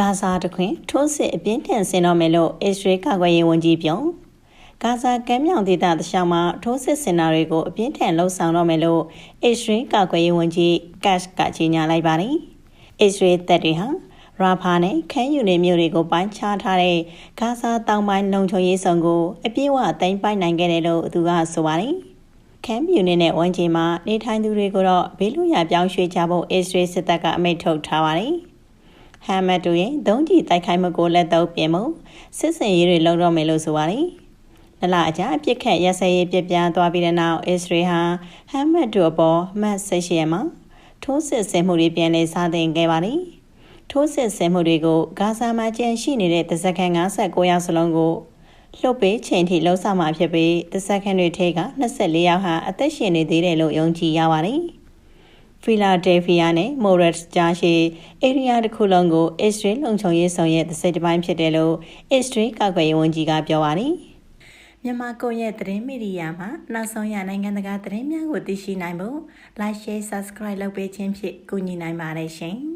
ဂါဇာတခွင်ထိုးစစ်အပြင်းထန်ဆင်တော့မယ်လို့အစ္စရေးကာကွယ်ရေးဝန်ကြီးပြောဂါဇာကမ်းမြောင်ဒေသတခြားမှာထိုးစစ်ဆင်တာတွေကိုအပြင်းထန်လှုံ့ဆော်တော့မယ်လို့အစ္စရေးကာကွယ်ရေးဝန်ကြီးကတ်ကကြေညာလိုက်ပါတယ်။အစ္စရေးတပ်တွေဟာရာဖာနဲ့ခန်းယူနေမြို့တွေကိုပိုင်းခြားထားတဲ့ဂါဇာတောင်ပိုင်းလုံခြုံရေးဆောင်ကိုအပြည့်အဝသိမ်းပိုက်နိုင်ခဲ့တယ်လို့သူကဆိုပါတယ်။ခန်းမြူနေနဲ့ဝန်ကြီးမှာနေထိုင်သူတွေကိုတော့ဘေးလူရပြောင်းရွှေ့ကြဖို့အစ္စရေးစစ်တပ်ကအမိန့်ထုတ်ထားပါတယ်။ ဟမ်မတ်တို့ရဲ့ဒုံးကျည်တိုက်ခိုက်မှုကိုလက်တော့ပြင်မှုစစ်စင်ရေးတွေလုပ်တော့မယ်လို့ဆိုပါတယ်။လလအကြအပြစ်ခတ်ရစရေးပြပြသွားပြီးတဲ့နောက်အစ္စရေးဟာဟမ်မတ်တို့အပေါ်မတ်ဆက်ရှိရမှာထိုးစစ်ဆင်မှုတွေပြန်လည်စတင်ခဲ့ပါတယ်။ထိုးစစ်ဆင်မှုတွေကိုဂါဇာမှာကျန်ရှိနေတဲ့တစက္ကန့်59ရောက်စလုံးကိုလှုပ်ပေးချိန်ထိလှုပ်ဆောင်မှာဖြစ်ပြီးတစက္ကန့်တွေထဲက24ယောက်ဟာအသက်ရှင်နေသေးတယ်လို့ယုံကြည်ရပါတယ်။ ဖီလာဒေးဖီးယားနဲ့မိုရက်ကြားရှိဧရိယာတစ်ခုလုံးကိုအစ္စရေးလုံခြုံရေးဆောင်ရဲ့တစ်စိတ်တစ်ပိုင်းဖြစ်တယ်လို့အစ္စရေးကာကွယ်ရေးဝန်ကြီးကပြောပါတယ်။မြန်မာကိုရဲ့သတင်းမီဒီယာမှာနောက်ဆုံးရနိုင်ငံတကာသတင်းများကိုသိရှိနိုင်ဖို့ like share subscribe လုပ်ပေးခြင်းဖြင့်ကူညီနိုင်ပါတယ်ရှင်။